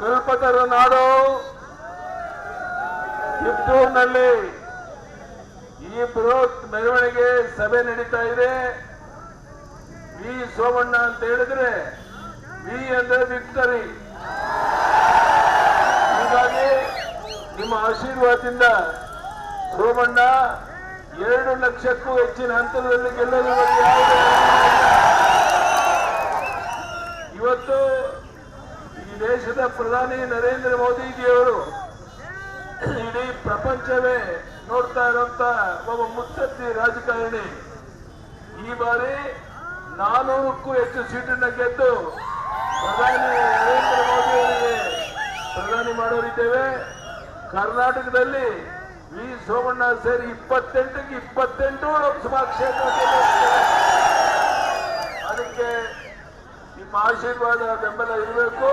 ಕಲ್ಪತರ ನಾಡು ಟಿಪ್ಪೂರಿನಲ್ಲಿ ಈ ಬೃಹತ್ ಮೆರವಣಿಗೆ ಸಭೆ ನಡೀತಾ ಇದೆ. ವಿ ಸೋಮಣ್ಣ ಅಂತ ಹೇಳಿದ್ರೆ ವಿ ಅಂದ್ರೆ ವಿಕ್ಟರಿ. ಹೀಗಾಗಿ ನಿಮ್ಮ ಆಶೀರ್ವಾದದಿಂದ ಸೋಮಣ್ಣ ಎರಡು ಲಕ್ಷಕ್ಕೂ ಹೆಚ್ಚಿನ ಹಂತದಲ್ಲಿ ಗೆಲ್ಲಲು ಯಾವುದೇ ದೇಶದ ಪ್ರಧಾನಿ ನರೇಂದ್ರ ಮೋದಿಜಿಯವರು ಇಡೀ ಪ್ರಪಂಚವೇ ನೋಡ್ತಾ ಇರುವಂತ ಒಬ್ಬ ಮುತ್ಸದ್ದಿ ರಾಜಕಾರಣಿ. ಈ ಬಾರಿ ನಾನೂರಕ್ಕೂ ಹೆಚ್ಚು ಸೀಟನ್ನ ಗೆದ್ದು ಪ್ರಧಾನಿ ನರೇಂದ್ರ ಮೋದಿ ಅವರಿಗೆ ಪ್ರಧಾನಿ ಮಾಡೋರಿದ್ದೇವೆ. ಕರ್ನಾಟಕದಲ್ಲಿ ವಿ. ಸೋಮಣ್ಣ ಸೇರಿ ಇಪ್ಪತ್ತೆಂಟಕ್ಕೆ ಇಪ್ಪತ್ತೆಂಟು ಲೋಕಸಭಾ ಕ್ಷೇತ್ರ. ಅದಕ್ಕೆ ನಿಮ್ಮ ಆಶೀರ್ವಾದ ಬೆಂಬಲ ಇರಬೇಕು.